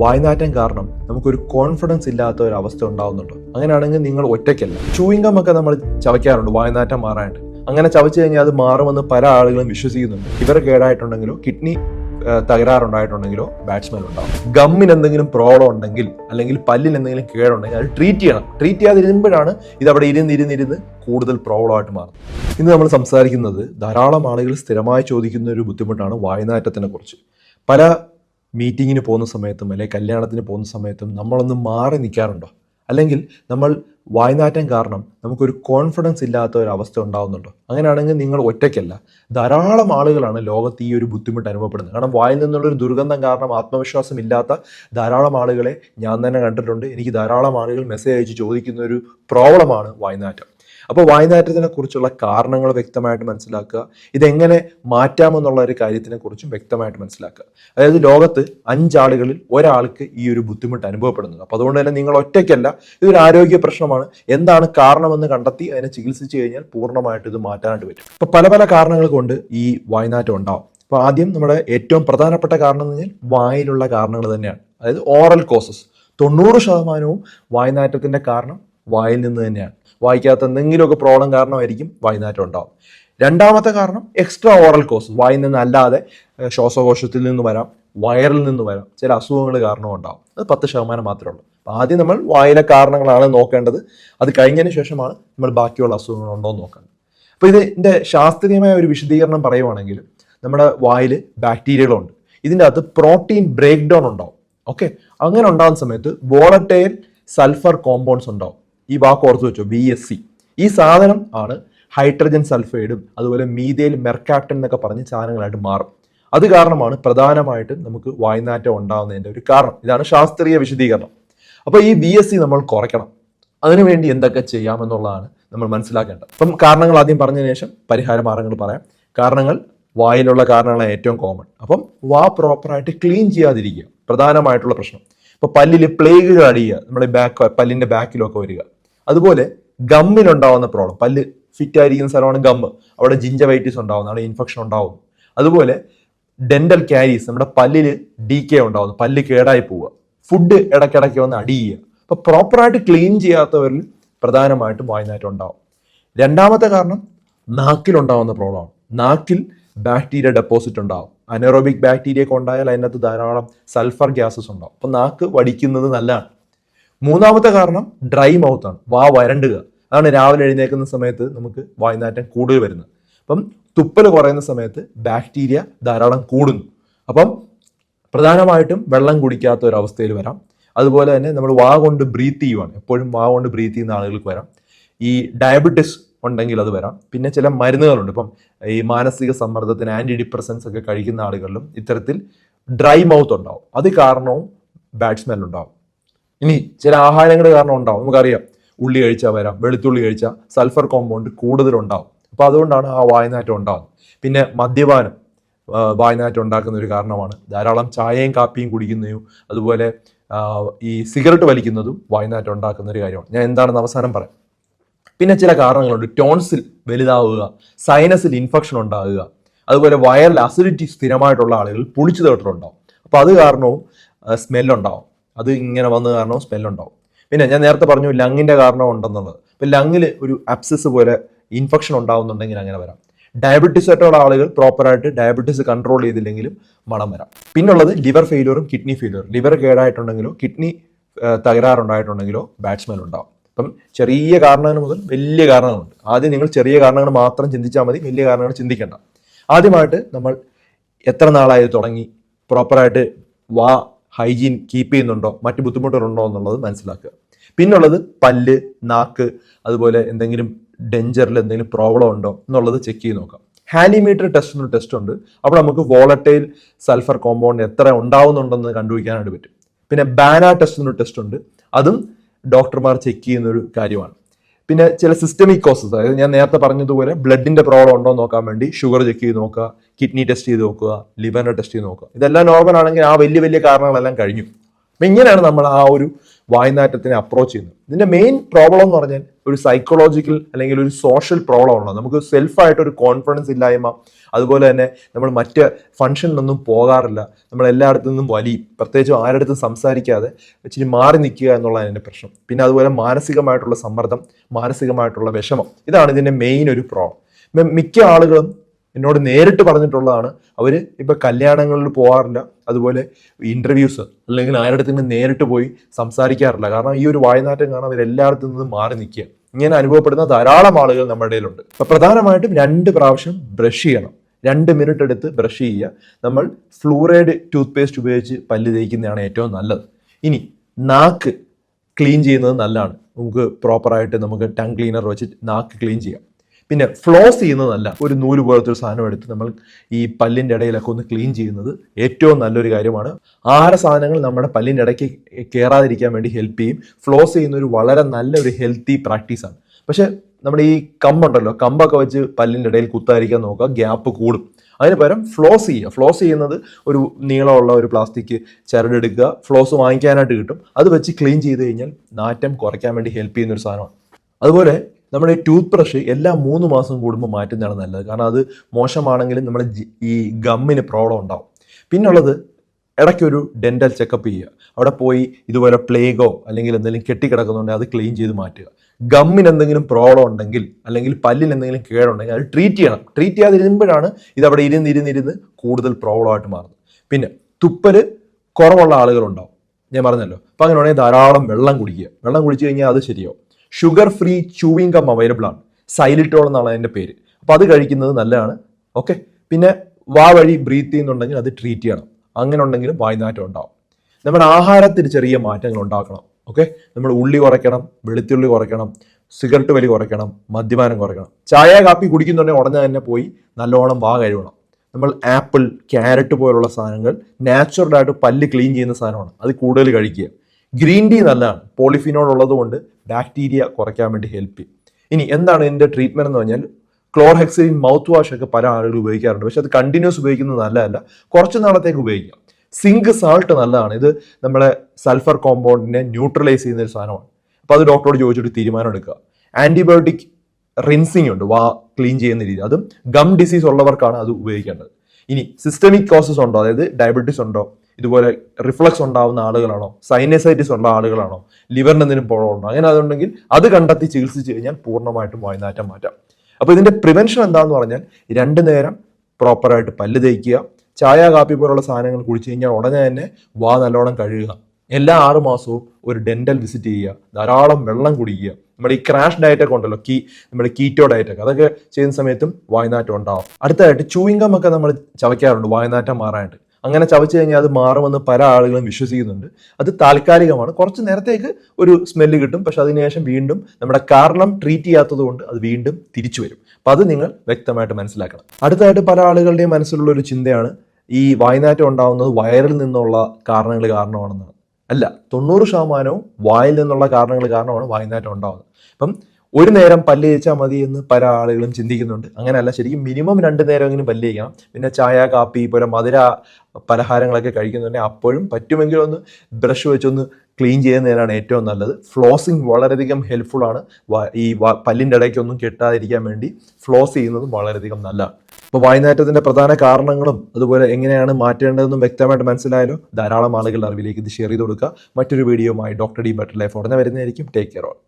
വായ്നാറ്റം കാരണം നമുക്കൊരു കോൺഫിഡൻസ് ഇല്ലാത്ത ഒരു അവസ്ഥ ഉണ്ടാവുന്നുണ്ട്. അങ്ങനെയാണെങ്കിൽ നിങ്ങൾ ഒറ്റയ്ക്കല്ല. ചൂയിങ്കം ഒക്കെ നമ്മൾ ചവയ്ക്കാറുണ്ട് വായ്നാറ്റം മാറാനായിട്ട്. അങ്ങനെ ചവച്ചു കഴിഞ്ഞാൽ അത് മാറുമെന്ന് പല ആളുകളും വിശ്വസിക്കുന്നുണ്ട്. ഇവർ കേടായിട്ടുണ്ടെങ്കിലോ കിഡ്നി തകരാറുണ്ടായിട്ടുണ്ടെങ്കിലോ ബാറ്റ്സ്മാൻ ഉണ്ടാവും. ഗമ്മിന് എന്തെങ്കിലും പ്രോബ്ലം ഉണ്ടെങ്കിൽ അല്ലെങ്കിൽ പല്ലിന് എന്തെങ്കിലും കേടുണ്ടെങ്കിൽ അത് ട്രീറ്റ് ചെയ്യണം. ട്രീറ്റ് ചെയ്യാതിരുമ്പോഴാണ് ഇത് അവിടെ ഇരുന്ന് ഇരുന്ന് ഇരുന്ന് കൂടുതൽ പ്രോബ്ലം ആയിട്ട് മാറുന്നത്. ഇന്ന് നമ്മൾ സംസാരിക്കുന്നത് ധാരാളം ആളുകൾ സ്ഥിരമായി ചോദിക്കുന്ന ഒരു ബുദ്ധിമുട്ടാണ് വായനാറ്റത്തിനെ കുറിച്ച്. പല മീറ്റിങ്ങിന് പോകുന്ന സമയത്തും അല്ലെങ്കിൽ കല്യാണത്തിന് പോകുന്ന സമയത്തും നമ്മളൊന്ന് മാറി നിൽക്കാറുണ്ടോ? അല്ലെങ്കിൽ നമ്മൾ വായ്നാറ്റം കാരണം നമുക്കൊരു കോൺഫിഡൻസ് ഇല്ലാത്ത ഒരു അവസ്ഥ ഉണ്ടാകുന്നുണ്ടോ അങ്ങനെയാണെങ്കിൽ നിങ്ങൾ ഒറ്റയ്ക്കല്ല. ധാരാളം ആളുകളാണ് ലോകത്ത് ഈ ഒരു ബുദ്ധിമുട്ട് അനുഭവപ്പെടുന്നത്. കാരണം വായിൽ നിന്നുള്ള ഒരു ദുർഗന്ധം കാരണം ആത്മവിശ്വാസം ഇല്ലാത്ത ധാരാളം ആളുകളെ ഞാൻ തന്നെ കണ്ടിട്ടുണ്ട്. എനിക്ക് ധാരാളം ആളുകൾ മെസ്സേജ് അയച്ച് ചോദിക്കുന്ന ഒരു പ്രോബ്ലമാണ് വായ്നാറ്റം. അപ്പോൾ വായുനാറ്റത്തിനെ കുറിച്ചുള്ള കാരണങ്ങൾ വ്യക്തമായിട്ട് മനസ്സിലാക്കുക. ഇതെങ്ങനെ മാറ്റാമെന്നുള്ള ഒരു കാര്യത്തിനെ കുറിച്ചും വ്യക്തമായിട്ട് മനസ്സിലാക്കുക. അതായത് ലോകത്ത് അഞ്ചാളുകളിൽ ഒരാൾക്ക് ഈ ഒരു ബുദ്ധിമുട്ട് അനുഭവപ്പെടുന്നത്. അപ്പോൾ അതുകൊണ്ട് തന്നെ നിങ്ങൾ ഒറ്റയ്ക്കല്ല ഇതൊരു ആരോഗ്യ പ്രശ്നമാണ്. എന്താണ് കാരണമെന്ന് കണ്ടെത്തി അതിനെ ചികിത്സിച്ച് കഴിഞ്ഞാൽ പൂർണമായിട്ട് ഇത് മാറ്റാനായിട്ട് പറ്റും. അപ്പോൾ പല പല കാരണങ്ങൾ കൊണ്ട് ഈ വായുനാറ്റം ഉണ്ടാവും. അപ്പോൾ ആദ്യം നമ്മുടെ ഏറ്റവും പ്രധാനപ്പെട്ട കാരണം എന്ന് പറഞ്ഞാൽ വായിലുള്ള കാരണങ്ങൾ തന്നെയാണ്. അതായത് ഓറൽ കോസസ്. തൊണ്ണൂറ് ശതമാനവും വായനാറ്റത്തിന്റെ കാരണം വായിൽ നിന്ന് തന്നെയാണ്. വായിക്കാത്ത എന്തെങ്കിലുമൊക്കെ പ്രോബ്ലം കാരണമായിരിക്കും വായിനാറ്റം ഉണ്ടാവും. രണ്ടാമത്തെ കാരണം എക്സ്ട്രാ ഓറൽ കോസ് വായിൽ നിന്ന് അല്ലാതെ ഏഹ്, ശ്വാസകോശത്തിൽ നിന്ന് വരാം വയറിൽ നിന്ന് വരാം. ചില അസുഖങ്ങൾ കാരണം ഉണ്ടാവും. അത് പത്ത് ശതമാനം മാത്രമേ ഉള്ളൂ. ആദ്യം നമ്മൾ വായിലെ കാരണങ്ങളാണ് നോക്കേണ്ടത്. അത് കഴിഞ്ഞതിന് ശേഷമാണ് നമ്മൾ ബാക്കിയുള്ള അസുഖങ്ങൾ ഉണ്ടോ എന്ന് നോക്കേണ്ടത്. അപ്പോൾ ഇതിന്റെ ശാസ്ത്രീയമായ ഒരു വിശദീകരണം പറയുവാണെങ്കിൽ നമ്മുടെ വായിൽ ബാക്ടീരിയകളുണ്ട് ഇതിന്റെ അകത്ത് പ്രോട്ടീൻ ബ്രേക്ക് ഡൗൺ ഉണ്ടാവും. ഓക്കെ അങ്ങനെ ഉണ്ടാകുന്ന സമയത്ത് വോളറ്റൈൽ സൾഫർ കോമ്പൗണ്ട്സ് ഉണ്ടാവും. ഈ വാക്ക് ഓർത്ത് വെച്ചോ ബി എസ് സി ഈ സാധനം ആണ് ഹൈഡ്രജൻ സൾഫൈഡും അതുപോലെ മീതയിൽ മെർക്കാപ്റ്റൻ എന്നൊക്കെ പറഞ്ഞ സാധനങ്ങളായിട്ട് മാറും. അത് കാരണമാണ് പ്രധാനമായിട്ടും നമുക്ക് വായനാറ്റം ഉണ്ടാകുന്നതിന്റെ ഒരു കാരണം. ഇതാണ് ശാസ്ത്രീയ വിശദീകരണം. അപ്പോൾ ഈ ബി എസ് സി നമ്മൾ കുറയ്ക്കണം. അതിനുവേണ്ടി എന്തൊക്കെ ചെയ്യാമെന്നുള്ളതാണ് നമ്മൾ മനസ്സിലാക്കേണ്ടത്. അപ്പം കാരണങ്ങൾ ആദ്യം പറഞ്ഞതിന് ശേഷം പരിഹാര മാർഗങ്ങൾ പറയാം. കാരണങ്ങൾ വായിലുള്ള കാരണങ്ങളാണ് ഏറ്റവും കോമൺ അപ്പം വാ പ്രോപ്പറായിട്ട് ക്ലീൻ ചെയ്യാതിരിക്കുക. പ്രധാനമായിട്ടുള്ള പ്രശ്നം. ഇപ്പൊ പല്ലിൽ പ്ലേഗുകൾ അടിയുക. നമ്മുടെ ബാക്ക് പല്ലിന്റെ ബാക്കിലൊക്കെ വരിക. അതുപോലെ ഗമ്മിനുണ്ടാവുന്ന പ്രോബ്ലം പല്ല് ഫിറ്റ് ആയിരിക്കുന്ന സ്ഥലമാണ് ഗമ്മ് അവിടെ ജിഞ്ചവൈറ്റിസ് ഉണ്ടാവുന്നു അവിടെ ഇൻഫെക്ഷൻ ഉണ്ടാവും. അതുപോലെ ഡെന്റൽ ക്യാരീസ് നമ്മുടെ പല്ലിൽ ഡി കെ ഉണ്ടാവുന്നു. പല്ല് കേടായി പോവുക. ഫുഡ് ഇടയ്ക്കിടയ്ക്ക് വന്ന് അടി ചെയ്യുക അപ്പൊ പ്രോപ്പറായിട്ട് ക്ലീൻ ചെയ്യാത്തവരിൽ പ്രധാനമായിട്ടും വായനാറ്റം ഉണ്ടാവും. രണ്ടാമത്തെ കാരണം നാക്കിൽ നാക്കിലുണ്ടാവുന്ന പ്രോബ്ലമാണ് നാക്കിൽ ബാക്ടീരിയ ഡെപ്പോസിറ്റ് ഉണ്ടാവും. അനറോബിക് ബാക്ടീരിയ ഒക്കെ ഉണ്ടായാൽ അതിനകത്ത് ധാരാളം സൾഫർ ഗ്യാസസ് ഉണ്ടാവും. അപ്പോൾ നാക്ക് വടിക്കുന്നത് നല്ലതാണ്. മൂന്നാമത്തെ കാരണം ഡ്രൈ മൗത്ത് ആണ്. വാ വരണ്ടുക. അതാണ് രാവിലെ എഴുന്നേൽക്കുന്ന സമയത്ത് നമുക്ക് വായ്നാറ്റം കൂടുതൽ വരുന്നത്. അപ്പം തുപ്പൽ കുറയുന്ന സമയത്ത് ബാക്ടീരിയ ധാരാളം കൂടുന്നു. അപ്പം പ്രധാനമായിട്ടും വെള്ളം കുടിക്കാത്ത ഒരു അവസ്ഥയിൽ വരാം. അതുപോലെ തന്നെ നമ്മൾ വാ കൊണ്ട് ബ്രീത്ത് ചെയ്യുവാണ്. എപ്പോഴും വാ കൊണ്ട് ബ്രീത്ത് ചെയ്യുന്ന ആളുകൾക്ക് വരാം. ഈ ഡയബറ്റിസ് ഉണ്ടെങ്കിൽ അത് വരാം. പിന്നെ ചില മരുന്നുകളുണ്ട്. ഇപ്പം ഈ മാനസിക സമ്മർദ്ദത്തിന് ആന്റി ഡിപ്രസൻസ് ഒക്കെ കഴിക്കുന്ന ആളുകളിലും ഇത്തരത്തിൽ ഡ്രൈ മൗത്ത് ഉണ്ടാവും. അത് കാരണവും ബാഡ് സ്മെൽ ഉണ്ടാവും. ഇനി ചില ആഹാരങ്ങൾ കാരണം ഉണ്ടാവും. നമുക്കറിയാം ഉള്ളി കഴിച്ചാൽ വരാം വെളുത്തുള്ളി കഴിച്ചാൽ സൾഫർ കോമ്പൗണ്ട് കൂടുതലുണ്ടാവും. അപ്പോൾ അതുകൊണ്ടാണ് ആ വായനാറ്റം ഉണ്ടാകുന്നത് പിന്നെ മദ്യപാനം വായനാറ്റം ഉണ്ടാക്കുന്ന ഒരു കാരണമാണ്. ധാരാളം ചായയും കാപ്പിയും കുടിക്കുന്നതും അതുപോലെ ഈ സിഗരറ്റ് വലിക്കുന്നതും വായനാറ്റം ഉണ്ടാക്കുന്ന ഒരു കാര്യമാണ്. ഞാൻ എന്താണെന്ന് അവസാനം പറയാം. പിന്നെ ചില കാരണങ്ങളുണ്ട്. ടോൺസിൽ വലുതാവുക സൈനസിൽ ഇൻഫെക്ഷൻ ഉണ്ടാകുക അതുപോലെ വയറിൽ അസിഡിറ്റി സ്ഥിരമായിട്ടുള്ള ആളുകൾ പുളിച്ചു തേട്ടറുണ്ടാവും അപ്പോൾ അത് കാരണവും സ്മെല്ലുണ്ടാവും അത് ഇങ്ങനെ വന്ന കാരണം സ്മെല്ലുണ്ടാവും പിന്നെ ഞാൻ നേരത്തെ പറഞ്ഞു ലങ്ങിന്റെ കാരണം ഉണ്ടെന്നുള്ളത്. ഇപ്പം ലങ്ങിൽ ഒരു അപ്സസ് പോലെ ഇൻഫെക്ഷൻ ഉണ്ടാവുന്നുണ്ടെങ്കിൽ അങ്ങനെ വരാം. ഡയബറ്റീസ് ആയിട്ടുള്ള ആളുകൾ പ്രോപ്പറായിട്ട് ഡയബറ്റീസ് കൺട്രോൾ ചെയ്തില്ലെങ്കിലും മണം വരാം. പിന്നുള്ളത് ലിവർ ഫെയിലിയറും കിഡ്നി ഫെയിലിയറും ലിവർ കേടായിട്ടുണ്ടെങ്കിലോ കിഡ്നി തകരാറുണ്ടായിട്ടുണ്ടെങ്കിലോ ബാറ്റ്സ്മാൻ ഉണ്ടാവും. അപ്പം ചെറിയ കാരണങ്ങൾ മുതൽ വലിയ കാരണങ്ങളുണ്ട്. ആദ്യം നിങ്ങൾ ചെറിയ കാരണങ്ങൾ മാത്രം ചിന്തിച്ചാൽ മതി വലിയ കാരണങ്ങൾ ചിന്തിക്കേണ്ട. ആദ്യമായിട്ട് നമ്മൾ എത്ര നാളായി തുടങ്ങി? പ്രോപ്പറായിട്ട് വാ ഹൈജീൻ കീപ്പ് ചെയ്യുന്നുണ്ടോ? മറ്റു ബുദ്ധിമുട്ടുകളുണ്ടോ എന്നുള്ളത് മനസ്സിലാക്കുക. പിന്നുള്ളത് പല്ല് നാക്ക് അതുപോലെ എന്തെങ്കിലും ഡെഞ്ചറിൽ എന്തെങ്കിലും പ്രോബ്ലം ഉണ്ടോ എന്നുള്ളത് ചെക്ക് ചെയ്ത് നോക്കാം. ഹാനിമീറ്റർ ടെസ്റ്റ് എന്നൊരു ടെസ്റ്റ് ഉണ്ട്. അപ്പോൾ നമുക്ക് വോളറ്റൈൽ സൾഫർ കോമ്പൗണ്ട് എത്ര ഉണ്ടാവുന്നുണ്ടെന്ന് കണ്ടുപിടിക്കാനായിട്ട് പറ്റും. പിന്നെ ബാന ടെസ്റ്റ് എന്നൊരു ടെസ്റ്റ് ഉണ്ട്. അതും ഡോക്ടർമാർ ചെക്ക് ചെയ്യുന്ന ഒരു കാര്യമാണ്. പിന്നെ ചില സിസ്റ്റമിക് കോസസ് അതായത് ഞാൻ നേരത്തെ പറഞ്ഞതുപോലെ ബ്ലഡിന്റെ പ്രോബ്ലം ഉണ്ടോ എന്ന് നോക്കാൻ വേണ്ടി ഷുഗർ ചെക്ക് ചെയ്ത് നോക്കുക കിഡ്നി ടെസ്റ്റ് ചെയ്ത് നോക്കുക ലിവറിന്റെ ടെസ്റ്റ് ചെയ്ത് നോക്കുക. ഇതെല്ലാം നോർമൽ ആണെങ്കിൽ ആ വലിയ വലിയ കാരണങ്ങളെല്ലാം കഴിഞ്ഞു. അപ്പൊ ഇങ്ങനെയാണ് നമ്മൾ ആ ഒരു വായനാറ്റത്തിനെ അപ്രോച്ച് ചെയ്യുന്നത്. ഇതിന്റെ മെയിൻ പ്രോബ്ലം എന്ന് പറഞ്ഞാൽ ഒരു സൈക്കോളജിക്കൽ അല്ലെങ്കിൽ ഒരു സോഷ്യൽ പ്രോബ്ലം ഉള്ളത് നമുക്ക് സെൽഫായിട്ട് ഒരു കോൺഫിഡൻസ് ഇല്ലായ്മ അതുപോലെ തന്നെ നമ്മൾ മറ്റ് ഫംഗ്ഷനിലൊന്നും പോകാറില്ല. നമ്മൾ എല്ലായിടത്തു നിന്നും വലി പ്രത്യേകിച്ച് ആരുടെടുത്തും സംസാരിക്കാതെ ഇച്ചിരി മാറി നിൽക്കുക എന്നുള്ളതാണ് എന്റെ പ്രശ്നം. പിന്നെ അതുപോലെ മാനസികമായിട്ടുള്ള സമ്മർദ്ദം മാനസികമായിട്ടുള്ള വിഷമം ഇതാണ് ഇതിന്റെ മെയിൻ ഒരു പ്രോബ്ലം മിക്ക ആളുകളും എന്നോട് നേരിട്ട് പറഞ്ഞിട്ടുള്ളതാണ് അവർ ഇപ്പം കല്യാണങ്ങളിൽ പോകാറില്ല അതുപോലെ ഇന്റർവ്യൂസ് അല്ലെങ്കിൽ ആരുടെ നേരിട്ട് പോയി സംസാരിക്കാറില്ല. കാരണം ഈ ഒരു വായനാറ്റം കാണാൻ അവർ എല്ലായിടത്തു നിന്നും മാറി നിൽക്കുക. ഇങ്ങനെ അനുഭവപ്പെടുന്ന ധാരാളം ആളുകൾ നമ്മുടെ ഇടയിലുണ്ട്. അപ്പൊ പ്രധാനമായിട്ടും രണ്ട് പ്രാവശ്യം ബ്രഷ് ചെയ്യണം. രണ്ട് മിനിറ്റ് എടുത്ത് ബ്രഷ് ചെയ്യുക. നമ്മൾ ഫ്ലൂറൈഡ് ടൂത്ത് പേസ്റ്റ് ഉപയോഗിച്ച് പല്ല് തേക്കുന്നതാണ് ഏറ്റവും നല്ലത്. ഇനി നാക്ക് ക്ലീൻ ചെയ്യുന്നത് നല്ലതാണ്. നമുക്ക് പ്രോപ്പറായിട്ട് നമുക്ക് ടങ് ക്ലീനർ വെച്ച് നാക്ക് ക്ലീൻ ചെയ്യാം. പിന്നെ ഫ്ലോസ് ചെയ്യുന്നതല്ല. ഒരു നൂൽ പോലത്തെ ഒരു സാധനം എടുത്ത് നമ്മൾ ഈ പല്ലിന്റെ ഇടയിലൊക്കെ ഒന്ന് ക്ലീൻ ചെയ്യുന്നത് ഏറ്റവും നല്ലൊരു കാര്യമാണ്. ആഹാര സാധനങ്ങൾ നമ്മുടെ പല്ലിന്റെ ഇടയ്ക്ക് കയറാതിരിക്കാൻ വേണ്ടി ഹെൽപ്പ് ചെയ്യും. ഫ്ലോസ് ചെയ്യുന്ന ഒരു വളരെ നല്ലൊരു ഹെൽത്തി പ്രാക്ടീസാണ് പക്ഷേ നമ്മുടെ ഈ കമ്പുണ്ടല്ലോ കമ്പൊക്കെ വെച്ച് പല്ലിന്റെ ഇടയിൽ കുത്താതിരിക്കാൻ നോക്കുക ഗ്യാപ്പ് കൂടും. അതിന് പകരം ഫ്ലോസ് ചെയ്യുക. ഫ്ലോസ് ചെയ്യുന്നത് ഒരു നീളമുള്ള ഒരു പ്ലാസ്റ്റിക് ചരടെടുക്കുക ഫ്ലോസ് വാങ്ങിക്കാനായിട്ട് കിട്ടും. അത് വെച്ച് ക്ലീൻ ചെയ്ത് കഴിഞ്ഞാൽ നാറ്റം കുറയ്ക്കാൻ വേണ്ടി ഹെൽപ്പ് ചെയ്യുന്ന ഒരു സാധനമാണ്. അതുപോലെ നമ്മുടെ ടൂത്ത് ബ്രഷ് എല്ലാ മൂന്ന് മാസം കൂടുമ്പോൾ മാറ്റുന്നതാണ് നല്ലത്. കാരണം അത് മോശമാണെങ്കിലും നമ്മുടെ ഈ ഗമ്മിന് പ്രോബ്ലം ഉണ്ടാവും. പിന്നുള്ളത് ഇടയ്ക്കൊരു ഡെന്റൽ ചെക്കപ്പ് ചെയ്യുക. അവിടെ പോയി ഇതുപോലെ പ്ലേഗോ അല്ലെങ്കിൽ എന്തെങ്കിലും കെട്ടിക്കിടക്കുന്നുണ്ടെങ്കിൽ അത് ക്ലീൻ ചെയ്ത് മാറ്റുക. ഗമ്മിന് എന്തെങ്കിലും പ്രോബ്ലം ഉണ്ടെങ്കിൽ അല്ലെങ്കിൽ പല്ലിന് എന്തെങ്കിലും കേടുണ്ടെങ്കിൽ അത് ട്രീറ്റ് ചെയ്യണം. ട്രീറ്റ് ചെയ്യാതിരുമ്പോഴാണ് ഇത് അവിടെ ഇരുന്ന് ഇരുന്ന് ഇരുന്ന് കൂടുതൽ പ്രോബ്ലമായിട്ട് മാറുന്നത്. പിന്നെ തുപ്പൽ കുറവുള്ള ആളുകളുണ്ടാവും. ഞാൻ പറഞ്ഞല്ലോ. അപ്പം അങ്ങനെയാണെങ്കിൽ ധാരാളം വെള്ളം കുടിക്കുക. വെള്ളം കുടിച്ചു കഴിഞ്ഞാൽ അത് ശരിയാവും. Sugar free chewing gum available ആണ്. സൈലിറ്റോൾ എന്നാണ് അതിന്റെ പേര്. അപ്പോൾ അത് കഴിക്കുന്നത് നല്ലതാണ്. ഓക്കെ പിന്നെ വാ വഴി ബ്രീത്ത് ചെയ്യുന്നുണ്ടെങ്കിൽ അത് ട്രീറ്റ് ചെയ്യണം. അങ്ങനെ ഉണ്ടെങ്കിലും വായ്നാറ്റം ഉണ്ടാവും. നമ്മുടെ ആഹാരത്തിൽ ചെറിയ മാറ്റങ്ങൾ ഉണ്ടാക്കണം. ഓക്കെ നമ്മൾ ഉള്ളി കുറയ്ക്കണം വെളുത്തുള്ളി കുറയ്ക്കണം സിഗരറ്റ് വലി കുറയ്ക്കണം മദ്യപാനം കുറയ്ക്കണം. ചായ കാപ്പി കുടിക്കുന്നുണ്ടെങ്കിൽ ഉടനെ തന്നെ പോയി നല്ലോണം വാ കഴുകണം. നമ്മൾ ആപ്പിൾ ക്യാരറ്റ് പോലുള്ള സാധനങ്ങൾ നാച്ചുറലായിട്ട് പല്ല് ക്ലീൻ ചെയ്യുന്ന സാധനമാണ്. അത് കൂടുതൽ കഴിക്കുക. ഗ്രീൻ ടീ നല്ലതാണ് പോളിഫിനോൾ ഉള്ളതുകൊണ്ട് ബാക്ടീരിയ കുറയ്ക്കാൻ വേണ്ടി ഹെൽപ്പ് ചെയ്യും. ഇനി എന്താണ് ഇതിന്റെ ട്രീറ്റ്മെന്റ് എന്ന് പറഞ്ഞാൽ ക്ലോർഹെക്സിൻ മൗത്ത് വാഷ് ഒക്കെ പല ആളുകൾ ഉപയോഗിക്കാറുണ്ട്. പക്ഷെ അത് കണ്ടിന്യൂസ് ഉപയോഗിക്കുന്നത് നല്ലതല്ല. കുറച്ച് നാളത്തേക്ക് ഉപയോഗിക്കാം. സിങ്ക് സാൾട്ട് നല്ലതാണ്. ഇത് നമ്മളെ സൾഫർ കോമ്പൗണ്ടിനെ ന്യൂട്രലൈസ് ചെയ്യുന്ന ഒരു സാധനമാണ്. അപ്പോൾ അത് ഡോക്ടറോട് ചോദിച്ചിട്ട് തീരുമാനം എടുക്കുക. ആന്റിബയോട്ടിക് റിൻസിങ് ഉണ്ട്. വാ ക്ലീൻ ചെയ്യുന്ന രീതി. അതും ഗം ഡിസീസ് ഉള്ളവർക്കാണ് അത് ഉപയോഗിക്കേണ്ടത്. ഇനി സിസ്റ്റമിക് കോസസ് ഉണ്ടോ? അതായത് ഡയബറ്റീസ് ഉണ്ടോ? ഇതുപോലെ റിഫ്ലക്സ് ഉണ്ടാവുന്ന ആളുകളാണോ? സൈനസൈറ്റിസ് ഉള്ള ആളുകളാണോ? ലിവറിന് എന്തെങ്കിലും ഉണ്ടോ? അങ്ങനെ അതുണ്ടെങ്കിൽ അത് കണ്ടെത്തി ചികിത്സിച്ച് കഴിഞ്ഞാൽ പൂർണമായിട്ടും വായനാറ്റം മാറ്റാം. അപ്പോൾ ഇതിന്റെ പ്രിവെൻഷൻ എന്താണെന്ന് പറഞ്ഞാൽ രണ്ട് നേരം പ്രോപ്പറായിട്ട് പല്ല് തേക്കുക ചായ കാപ്പി പോലുള്ള സാധനങ്ങൾ കുടിച്ചു കഴിഞ്ഞാൽ ഉടനെ തന്നെ വാ നല്ലോണം കഴുകുക. എല്ലാ ആറ് മാസവും ഒരു ഡെന്റൽ വിസിറ്റ് ചെയ്യുക ധാരാളം വെള്ളം കുടിക്കുക. നമ്മുടെ ഈ ക്രാഷ് ഡയറ്റൊക്കെ ഉണ്ടല്ലോ കീ നമ്മുടെ കീറ്റോ ഡയറ്റൊക്കെ അതൊക്കെ ചെയ്യുന്ന സമയത്തും വായനാറ്റം ഉണ്ടാവും. അടുത്തതായിട്ട് ചൂയിങ്കം ഒക്കെ നമ്മൾ ചവയ്ക്കാറുണ്ട് വായനാറ്റം മാറാനായിട്ട്. അങ്ങനെ ചവച്ചു കഴിഞ്ഞാൽ അത് മാറുമെന്ന് പല ആളുകളും വിശ്വസിക്കുന്നുണ്ട്. അത് താൽക്കാലികമാണ്. കുറച്ച് നേരത്തേക്ക് ഒരു സ്മെല്ല് കിട്ടും. പക്ഷെ അതിനുശേഷം വീണ്ടും നമ്മുടെ കാരണം ട്രീറ്റ് ചെയ്യാത്തത് കൊണ്ട് അത് വീണ്ടും തിരിച്ചു വരും. അപ്പം അത് നിങ്ങൾ വ്യക്തമായിട്ട് മനസ്സിലാക്കണം. അടുത്തായിട്ട് പല ആളുകളുടെയും മനസ്സിലുള്ള ഒരു ചിന്തയാണ് ഈ വായനാറ്റം ഉണ്ടാവുന്നത് വയറിൽ നിന്നുള്ള കാരണങ്ങൾ കാരണമാണെന്നാണ്. അല്ല തൊണ്ണൂറ് ശതമാനവും വായിൽ നിന്നുള്ള കാരണങ്ങൾ കാരണമാണ് വായനാറ്റം ഉണ്ടാകുന്നത് അപ്പം ഒരു നേരം പല്ല് തേച്ചാൽ മതി എന്ന് പല ആളുകളും ചിന്തിക്കുന്നുണ്ട്. അങ്ങനെയല്ല ശരിക്കും മിനിമം രണ്ട് നേരമെങ്കിലും പല്ല് തേക്കണം. പിന്നെ ചായ കാപ്പി പോലെ മധുര പലഹാരങ്ങളൊക്കെ കഴിക്കുന്നുണ്ടെങ്കിൽ അപ്പോഴും പറ്റുമെങ്കിൽ ഒന്ന് ബ്രഷ് വെച്ചൊന്ന് ക്ലീൻ ചെയ്യുന്നതിനാണ് ഏറ്റവും നല്ലത്. ഫ്ലോസിങ് വളരെയധികം ഹെൽപ്ഫുൾ ആണ്. ഈ പല്ലിന്റെ ഇടയ്ക്കൊന്നും കെട്ടാതിരിക്കാൻ വേണ്ടി ഫ്ലോസ് ചെയ്യുന്നതും വളരെയധികം നല്ലതാണ്. ഇപ്പോൾ വായ്നാറ്റത്തിന്റെ പ്രധാന കാരണങ്ങളും അതുപോലെ എങ്ങനെയാണ് മാറ്റേണ്ടതെന്നും വ്യക്തമായിട്ട് മനസ്സിലായാലോ? ധാരാളം ആളുകളുടെ അറിവിലേക്ക് ഇത് ഷെയർ ചെയ്ത് കൊടുക്കുക. മറ്റൊരു വീഡിയോയുമായി ഡോക്ടർ ഡി ബട്ടർ ലൈഫ് ഉടനെ വരുന്നതായിരിക്കും. Take care all